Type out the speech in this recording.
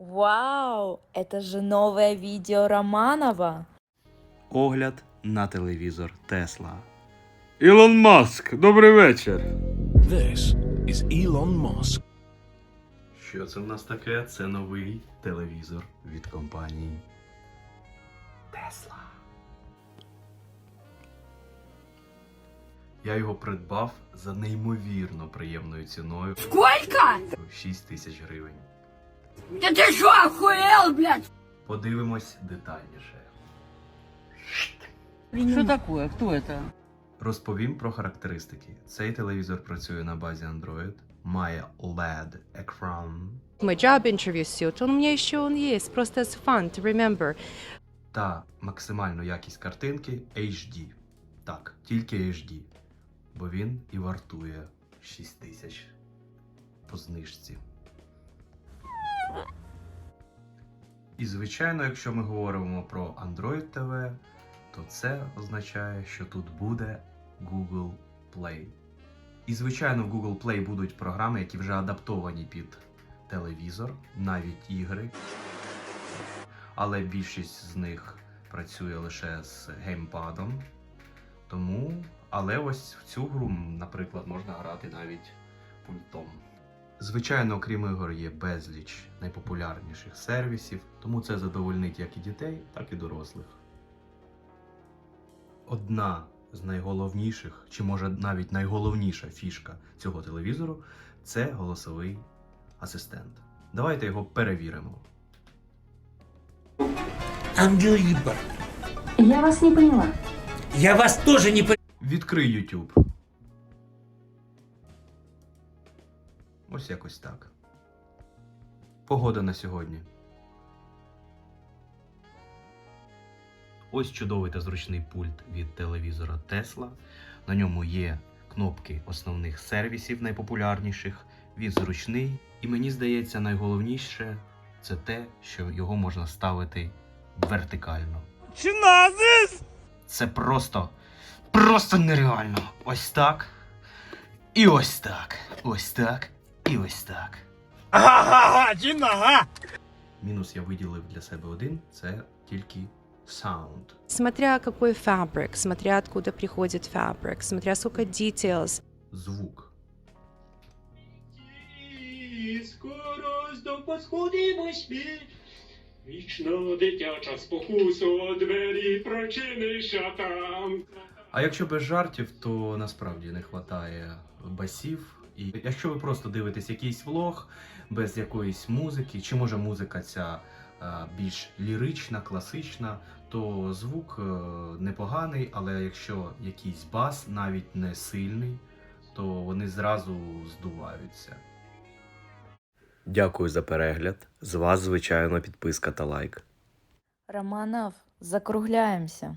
Вау, это же новое видео Романова. Огляд на телевізор Тесла. Ілон Маск, добрий вечір. This is Elon Musk. Що це в нас таке? Це новий телевізор від компанії Тесла. Я його придбав за неймовірно приємною ціною Сколько? 6 тисяч гривень. Да ты что, охуел, блядь? Подивимось детальніше. Что такое? Кто это? Розповім про характеристики. Цей телевізор працює на базі Android, має LED екран My job interview suit, он у меня еще он есть, просто as fun to remember. та максимальну якість картинки HD. Так, тільки HD. Бо він і вартує 6 тисяч по знижці. І звичайно, якщо ми говоримо про Android TV, то це означає, що тут буде Google Play. І звичайно, в Google Play будуть програми, які вже адаптовані під телевізор, навіть ігри. Але більшість з них працює лише з геймпадом. Тому, але ось в цю гру, наприклад, можна грати навіть пультом. Звичайно, окрім ігор, є безліч найпопулярніших сервісів, тому це задовольнить як і дітей, так і дорослих. Одна з найголовніших, чи може навіть найголовніша фішка цього телевізору це голосовий асистент. Давайте його перевіримо. Unbelievable. Я вас не поняла. Я вас тоже не понимаю. Відкрий YouTube. Ось якось так. Погода на сьогодні. Ось чудовий та зручний пульт від телевізора Tesla. На ньому є кнопки основних сервісів найпопулярніших. Він зручний, і мені здається, найголовніше це те, що його можна ставити вертикально. Це просто, просто нереально. Ось так. І ось так. Ось так. І ось так. Мінус я виділив для себе один це тільки саунд. Смотря какой фабрик, смотря откуда приходит фабрик, смотря сколько details. Звук. Скоро здобосходимось ми. Вічно дитяча спокусу двері прочинися там. А якщо без жартів, то насправді не вистачає басів. І якщо ви просто дивитесь якийсь влог без якоїсь музики, чи може музика ця е, більш лірична, класична, то звук е, непоганий, але якщо якийсь бас, навіть не сильний, то вони зразу здуваються. Дякую за перегляд. З вас, звичайно, підписка та лайк. Романов, закругляемся.